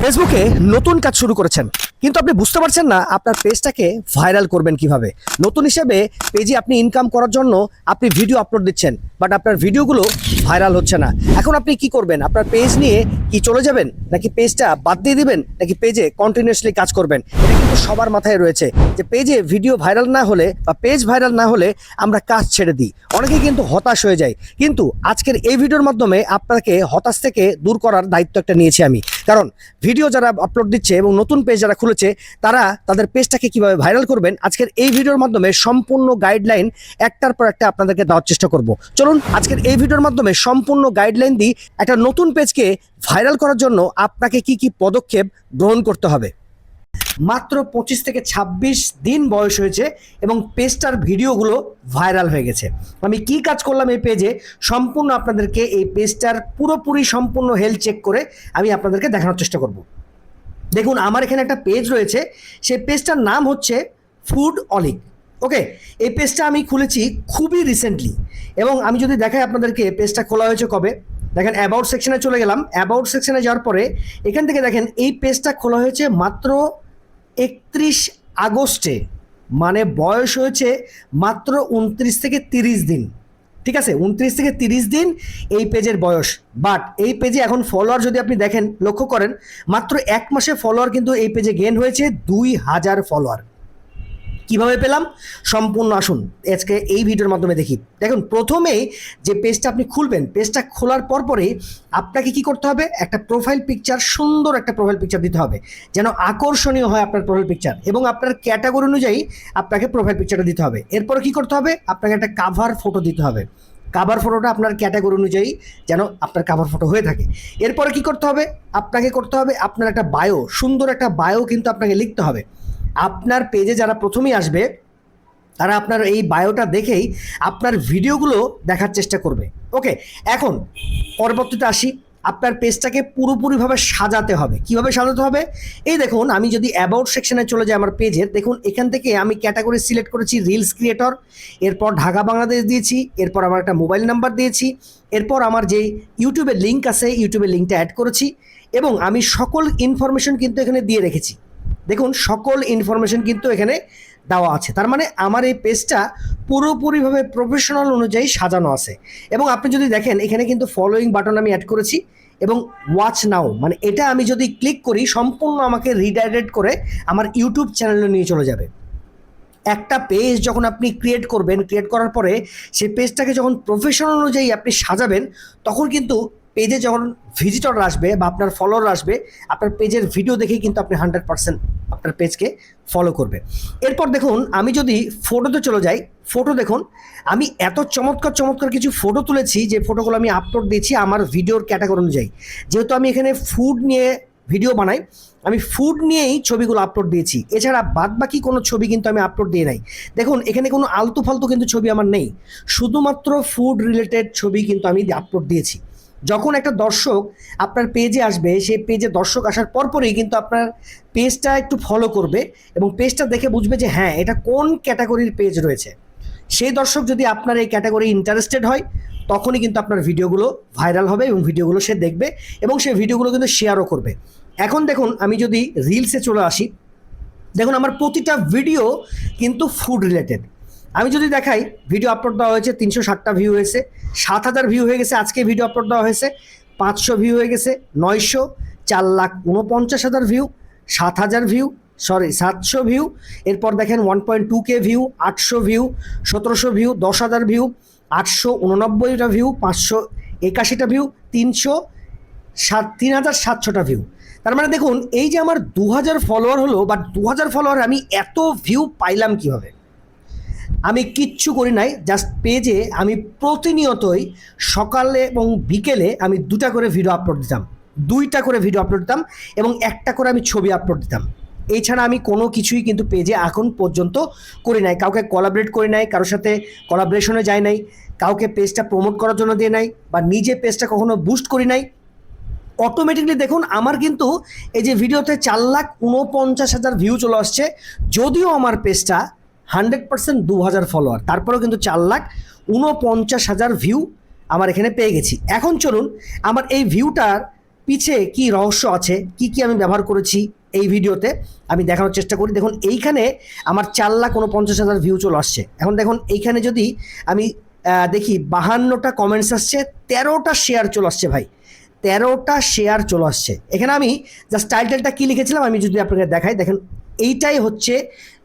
ফেসবুকে নতুন কাজ শুরু করেছেন। কিন্তু আপনি বুঝতে পারছেন না আপনার পেজটাকে ভাইরাল করবেন কীভাবে। নতুন হিসেবে পেজে আপনি ইনকাম করার জন্য আপনি ভিডিও আপলোড দিচ্ছেন বাট আপনার ভিডিওগুলো ভাইরাল হচ্ছে না। এখন আপনি কি করবেন? আপনার পেজ নিয়ে কি চলে যাবেন, নাকি পেজটা বাদ দিয়ে দিবেন, নাকি পেজে কন্টিনিউয়াসলি কাজ করবেন? এটা কিন্তু সবার মাথায় রয়েছে যে পেজে ভিডিও ভাইরাল না হলে বা পেজ ভাইরাল না হলে আমরা কাজ ছেড়ে দিই। অনেকে কিন্তু হতাশ হয়ে যায়। কিন্তু আজকের এই ভিডিওর মাধ্যমে আপনাকে হতাশ থেকে দূর করার দায়িত্ব একটা নিয়েছি আমি। কারণ ভিডিও যারা আপলোড দিচ্ছে এবং নতুন পেজ যারা খুলেছে তারা তাদের পেজটাকে কীভাবে ভাইরাল করবেন, আজকের এই ভিডিওর মাধ্যমে সম্পূর্ণ গাইডলাইন একটার পর একটা আপনাদেরকে দেওয়ার চেষ্টা করব। চলুন, আজকের এই ভিডিওর মাধ্যমে সম্পূর্ণ গাইডলাইন দিই একটা নতুন পেজকে ভাইরাল করার জন্য আপনাকে কি কি পদক্ষেপ গ্রহণ করতে হবে। মাত্র পঁচিশ থেকে ২৬ দিন বয়স হয়েছে এবং পেজটার ভিডিওগুলো ভাইরাল হয়ে গেছে। আমি কি কাজ করলাম এই পেজে? সম্পূর্ণ আপনাদেরকে এই পেজটার পুরোপুরি সম্পূর্ণ হেলথ চেক করে আমি আপনাদেরকে দেখানোর চেষ্টা করব। দেখুন, আমার এখানে একটা পেজ রয়েছে, সেই পেজটার নাম হচ্ছে ফুড অলিক ওকে এই পেজটা আমি খুলেছি খুবই রিসেন্টলি এবং আমি যদি দেখাই আপনাদেরকে পেজটা খোলা হয়েছে কবে? দেখেন অ্যাবাউট সেকশনে চলে গেলাম। অ্যাবাউট সেকশনে যাওয়ার পরে, এখান থেকে দেখেন, এই পেজটা খোলা হয়েছে মাত্র একত্রিশ আগস্টে মানে বয়স হয়েছে মাত্র উনত্রিশ থেকে তিরিশ দিন। ঠিক আছে? উনত্রিশ থেকে তিরিশ দিন এই পেজের বয়স। বাট এই পেজে এখন ফলোয়ার যদি আপনি দেখেন, লক্ষ্য করেন, মাত্র এক মাসে ফলোয়ার কিন্তু এই পেজে গেন হয়েছে দুই হাজার ফলোয়ার কীভাবে পেলাম? সম্পূর্ণ আসুন, আজকে এই ভিডিওর মাধ্যমে দেখি। দেখুন, প্রথমে যে পেজটা আপনি খুলবেন পেজটা খোলার পর পরে আপনাকে কি করতে হবে? একটা প্রোফাইল পিকচার সুন্দর একটা প্রোফাইল পিকচার দিতে হবে, যেন আকর্ষণীয় হয় আপনার প্রোফাইল পিকচার এবং আপনার ক্যাটাগরি অনুযায়ী আপনাকে প্রোফাইল পিকচারটা দিতে হবে। এরপরে কি করতে হবে? আপনাকে একটা কাভার ফটো দিতে হবে। কাভার ফটোটা আপনার ক্যাটাগরি অনুযায়ী যেন আপনার কাভার ফটো হয়ে থাকে। এরপরে কি করতে হবে? আপনাকে করতে হবে আপনার একটা বায়ো সুন্দর একটা বায়ো কিন্তু আপনাকে লিখতে হবে। আপনার পেজে যারা প্রথমেই আসবে, তারা আপনার এই বায়োটা দেখেই আপনার ভিডিওগুলো দেখার চেষ্টা করবে। ওকে এখন পরবর্তীতে আসি। আপনার পেজটাকে পুরোপুরিভাবে সাজাতে হবে। কীভাবে সাজাতে হবে? এই দেখুন, আমি যদি অ্যাবাউট সেকশনে চলে যাই আমার পেজের দেখুন, এখান থেকে আমি ক্যাটাগরি সিলেক্ট করেছি রিলস ক্রিয়েটর এরপর ঢাকা বাংলাদেশ দিয়েছি, এরপর আমার একটা মোবাইল নাম্বার দিয়েছি, এরপর আমার যেই ইউটিউবের লিঙ্ক আছে ইউটিউবের লিঙ্কটা অ্যাড করেছি, এবং আমি সকল ইনফরমেশন কিন্তু এখানে দিয়ে রেখেছি। দেখুন, সকল ইনফরমেশন কিন্তু এখানে দেওয়া আছে। তার মানে আমার এই পেজটা পুরোপুরিভাবে প্রফেশনাল অনুযায়ী সাজানো আছে। এবং আপনি যদি দেখেন, এখানে কিন্তু ফলোয়িং বাটন আমি অ্যাড করেছি এবং ওয়াচ নাও মানে এটা আমি যদি ক্লিক করি, সম্পূর্ণ আমাকে রিডাইরেক্ট করে আমার ইউটিউব চ্যানেলে নিয়ে চলে যাবে। একটা পেজ যখন আপনি ক্রিয়েট করবেন ক্রিয়েট করার পরে সেই পেজটাকে যখন প্রফেশনাল অনুযায়ী আপনি সাজাবেন, তখন কিন্তু পেজে যখন ভিজিটর আসবে বা আপনার ফলোয়ার আসবে, আপনার পেজের ভিডিও দেখেই কিন্তু আপনি হান্ড্রেড পার্সেন্ট আপনার পেজকে ফলো করবে। এরপর দেখুন, আমি যদি ফটোতে চলে যাই ফটো দেখুন, আমি এত চমৎকার চমৎকার কিছু ফটো তুলেছি যে ফটোগুলো আমি আপলোড দিয়েছি আমার ভিডিওর ক্যাটাগরি অনুযায়ী। যেহেতু আমি এখানে ফুড নিয়ে ভিডিও বানাই, আমি ফুড নিয়েই ছবিগুলো আপলোড দিয়েছি। এছাড়া বাদ বাকি কোনো ছবি কিন্তু আমি আপলোড দিয়ে নাই। দেখুন, এখানে কোনো আলতু ফালতু কিন্তু ছবি আমার নেই। শুধুমাত্র ফুড রিলেটেড ছবি কিন্তু আমি আপলোড দিয়েছি। যখন একটা দর্শক আপনার পেজে আসবে, সেই পেজে দর্শক আসার পরপরই কিন্তু আপনার পেজটা একটু ফলো করবে এবং পেজটা দেখে বুঝবে যে হ্যাঁ এটা কোন ক্যাটাগরির পেজ রয়েছে। সেই দর্শক যদি আপনার এই ক্যাটাগরি ইন্টারেস্টেড হয়, তখনই কিন্তু আপনার ভিডিওগুলো ভাইরাল হবে এবং ভিডিওগুলো সে দেখবে এবং সেই ভিডিওগুলো কিন্তু শেয়ারও করবে। এখন দেখুন, আমি যদি রিলসে চলে আসি, দেখুন আমার প্রতিটা ভিডিও কিন্তু ফুড রিলেটেড আমি যদি দেখাই ভিডিও আপলোড দেওয়া হয়েছে, তিনশো ষাটটা ভিউ হয়েছে, সাত হাজার ভিউ হয়ে গেছে, আজকে ভিডিও আপলোড দেওয়া হয়েছে, পাঁচশো ভিউ হয়ে গেছে, নয়শো, চার লাখ উনপঞ্চাশ হাজার ভিউ সাত হাজার ভিউ সরি সাতশো ভিউ এরপর দেখেন one point two K view আটশো ভিউ সতেরোশো ভিউ দশ হাজার ভিউ আটশো উননব্বইটা ভিউ পাঁচশো একাশিটা ভিউ তিনশো, সাত, তিন হাজার সাতশোটা ভিউ তার মানে দেখুন, এই যে আমার দু হাজার ফলোয়ার হলো বা দু হাজার ফলোয়ার আমি এত ভিউ পাইলাম কীভাবে? আমি কিচ্ছু করি নাই জাস্ট পেজে আমি প্রতিনিয়তই সকালে এবং বিকেলে আমি দুটা করে ভিডিও আপলোড দিতাম। দুইটা করে ভিডিও আপলোড দিতাম এবং একটা করে আমি ছবি আপলোড দিতাম। এছাড়া আমি কোনো কিছুই কিন্তু পেজে এখন পর্যন্ত করি নাই। কাউকে কোলাবরেট করি নাই, কারোর সাথে কোলাবরেশনে যাই নাই, কাউকে পেজটা প্রমোট করার জন্য দিয়ে নাই বা নিজে পেজটা কখনো বুস্ট করি নাই। অটোমেটিকলি দেখুন, আমার কিন্তু এই যে ভিডিওতে চার লাখ উনপঞ্চাশ হাজার ভিউ চলে আসছে। যদিও আমার পেজটা হান্ড্রেড পার্সেন্ট দু হাজার ফলোয়ার তারপরেও কিন্তু চার লাখ উনপঞ্চাশ হাজার ভিউ আমার এখানে পেয়ে গেছি। এখন চলুন আমার এই ভিউটার পিছে কি রহস্য আছে, কি কি আমি ব্যবহার করেছি এই ভিডিওতে আমি দেখানোর চেষ্টা করি। দেখুন, এইখানে আমার চার লাখ উনপঞ্চাশ হাজার ভিউ চলে আসছে। এখন দেখুন, এইখানে যদি আমি দেখি বাহান্নটা কমেন্টস আসছে, তেরোটা শেয়ার চলে আসছে ভাই। তেরোটা শেয়ার চলে আসছে। এখানে আমি জাস্ট টাইটেলটা কী লিখেছিলাম আমি যদি আপনাকে দেখাই। দেখেন এইটাই হচ্ছে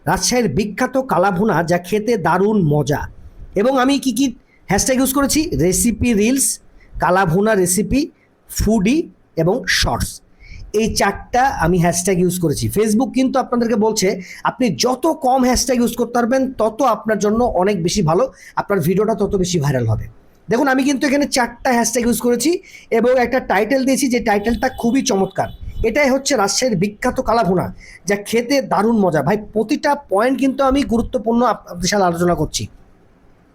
রাজশাহীর বিখ্যাত কালাভুনা, যা খেতে দারুণ মজা। এবং আমি কি কি হ্যাশট্যাগ ইউজ করেছি? Recipe reels kalabhuna recipe foodie এবং শর্টস এই চারটা আমি হ্যাশট্যাগ ইউজ করেছি। ফেসবুক কিন্তু আপনাদেরকে বলছে, আপনি যত কম হ্যাশট্যাগ ইউজ করতে পারবেন, তত আপনার জন্য অনেক বেশি ভালো, আপনার ভিডিওটা তত বেশি ভাইরাল হবে। দেখুন, আমি কিন্তু এখানে চারটা হ্যাশট্যাগ ইউজ করেছি এবং একটা টাইটেল দিয়েছি, যে টাইটেলটা খুবই চমৎকার। এটাই হচ্ছে রাজশাহীর বিখ্যাত কালাভুনা, যা খেতে দারুণ মজা। ভাই, প্রতিটা পয়েন্ট কিন্তু আমি গুরুত্বপূর্ণ আপ- আপনাদের সাথে আলোচনা করছি।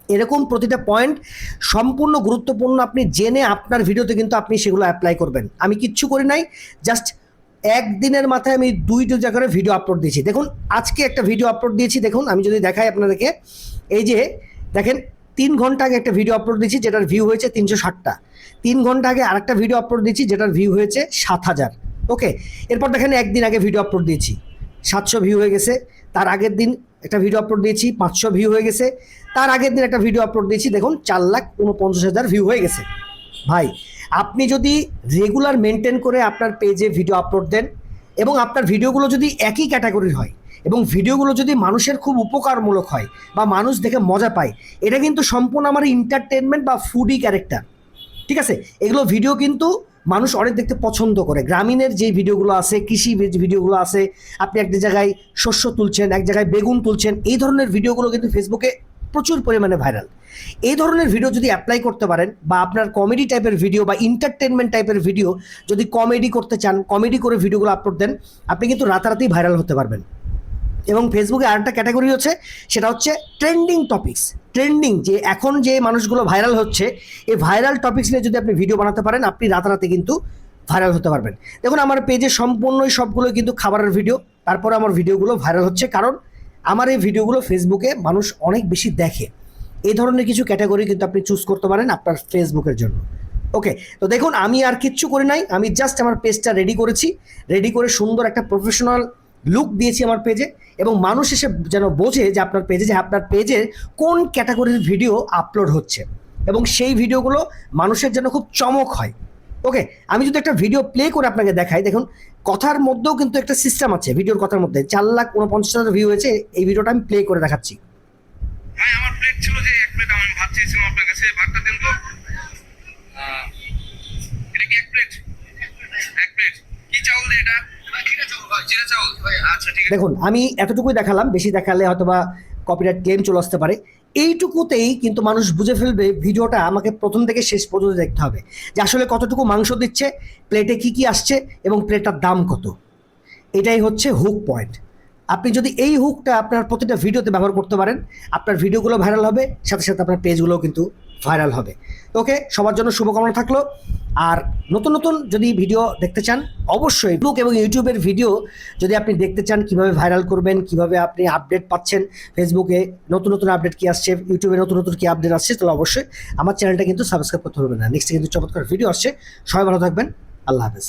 এরকম প্রতিটা পয়েন্ট সম্পূর্ণ গুরুত্বপূর্ণ আপনি জেনে আপনার ভিডিওতে কিন্তু আপনি সেগুলো অ্যাপ্লাই করবেন। আমি কিচ্ছু করি নাই জাস্ট একদিনের মাথায় আমি দুইটা জায়গায় ভিডিও আপলোড দিয়েছি। দেখুন, আজকে একটা ভিডিও আপলোড দিয়েছি, দেখুন, আমি যদি দেখাই আপনাদেরকে, এই যে, দেখেন, তিন ঘণ্টা আগে একটা ভিডিও আপলোড দিয়েছি, যেটার ভিউ হয়েছে তিনশো ষাটটা। তিন ঘণ্টা আগে আরেকটা ভিডিও আপলোড দিয়েছি, যেটার ভিউ হয়েছে সাত হাজার। ওকে এরপর দেখেন একদিন আগে ভিডিও আপলোড দিয়েছি। সাতশো ভিউ হয়ে গেছে। তার আগের দিন একটা ভিডিও আপলোড দিয়েছি, পাঁচশো ভিউ হয়ে গেছে। তার আগের দিন একটা ভিডিও আপলোড দিয়েছি, দেখুন, চার লাখ উনপঞ্চাশ হাজার ভিউ হয়ে গেছে। ভাই, আপনি যদি রেগুলার মেনটেন করে আপনার পেজে ভিডিও আপলোড দেন এবং আপনার ভিডিওগুলো যদি একই ক্যাটাগরির হয় এবং ভিডিওগুলো যদি মানুষের খুব উপকারমূলক হয় বা মানুষ দেখে মজা পায়, এটা কিন্তু সম্পূর্ণ আমার এন্টারটেনমেন্ট বা ফুডি ক্যারেক্টার ঠিক আছে? এগুলো ভিডিও কিন্তু মানুষ অনেক দেখতে পছন্দ করে। গ্রামীণের যে ভিডিওগুলো আছে, কৃষি ভিডিওগুলো আছে, আপনি একটা জায়গায় শস্য তুলছেন, এক জায়গায় বেগুন তুলছেন, এই ধরনের ভিডিওগুলো কিন্তু ফেসবুকে প্রচুর পরিমাণে ভাইরাল এই ধরনের ভিডিও যদি অ্যাপ্লাই করতে পারেন বা আপনার কমেডি টাইপের ভিডিও বা এন্টারটেনমেন্ট টাইপের ভিডিও যদি কমেডি করতে চান কমেডি করে ভিডিওগুলো আপলোড দেন, আপনি কিন্তু রাতারাতি ভাইরাল হতে পারবেন। এবং ফেসবুকে আরেকটা ক্যাটাগরি হচ্ছে, সেটা হচ্ছে ট্রেন্ডিং টপিকস ট্রেন্ডিং যে এখন যে মানুষগুলো ভাইরাল হচ্ছে, এই ভাইরাল টপিকস নিয়ে যদি আপনি ভিডিও বানাতে পারেন, আপনি রাতারাতি কিন্তু ভাইরাল হতে পারবেন। দেখুন, আমার পেজে সম্পূর্ণই সবগুলো কিন্তু খাবারের ভিডিও তারপরে আমার ভিডিওগুলো ভাইরাল হচ্ছে, কারণ আমার এই ভিডিওগুলো ফেসবুকে মানুষ অনেক বেশি দেখে। এই ধরনের কিছু ক্যাটাগরি কিন্তু আপনি চুজ করতে পারেন আপনার ফেসবুকের জন্য। ওকে তো দেখুন, আমি আর কিচ্ছু করি নাই, আমি জাস্ট আমার পেজটা রেডি করেছি। রেডি করে সুন্দর একটা প্রফেশনাল লুক দিয়েছি আমার পেজে এবং মানুষ এসে যেন বোঝে যে আপনার পেজে যে আপনার পেজে কোন ক্যাটাগরির ভিডিও আপলোড হচ্ছে। এবং সেই ভিডিওগুলো মানুষের যেন খুব চমক হয়। ওকে আমি যদি একটা ভিডিও প্লে করে আপনাকে দেখাই, দেখুন, কথার মধ্যেও কিন্তু একটা সিস্টেম আছে ভিডিওর কথার মধ্যে। চার লাখ উনপঞ্চাশ হাজার ভিউ হয়েছে, এই ভিডিওটা আমি প্লে করে দেখাচ্ছি। ভাই আমার ছিল যে আপনার কাছে এটা? আচ্ছা দেখুন, আমি এতটুকুই দেখালাম, বেশি দেখালে হয়তোবা কপিরাইট ক্লেম চলে আসতে পারে। এইটুকুতেই কিন্তু মানুষ বুঝে ফেলবে, ভিডিওটা আমাকে প্রথম থেকে শেষ পর্যন্ত দেখতে হবে যে আসলে কতটুকু মাংস দিচ্ছে প্লেটে কি কি আসছে এবং প্লেটটার দাম কত। এটাই হচ্ছে হুক পয়েন্ট আপনি যদি এই হুকটা আপনার প্রতিটা ভিডিওতে ব্যবহার করতে পারেন, আপনার ভিডিওগুলো ভাইরাল হবে, সাথে সাথে আপনার পেজগুলোও কিন্তু ভাইরাল হবে। ওকে, সবার জন্য শুভকামনা থাকল। আর নতুন নতুন যদি ভিডিও দেখতে চান, অবশ্যই ফেসবুক এবং ইউটিউবের ভিডিও যদি আপনি দেখতে চান, কীভাবে ভাইরাল করবেন, কীভাবে আপনি আপডেট পাচ্ছেন ফেসবুকে নতুন নতুন আপডেট কি আসছে ইউটিউবে নতুন নতুন কি আপডেট আসছে, তাহলে অবশ্যই আমার চ্যানেলটা কিন্তু সাবস্ক্রাইব করতে হবে না। নেক্সট কিন্তু চমৎকার ভিডিও আসছে। সবাই ভালো থাকবেন। আল্লাহ হাফেজ।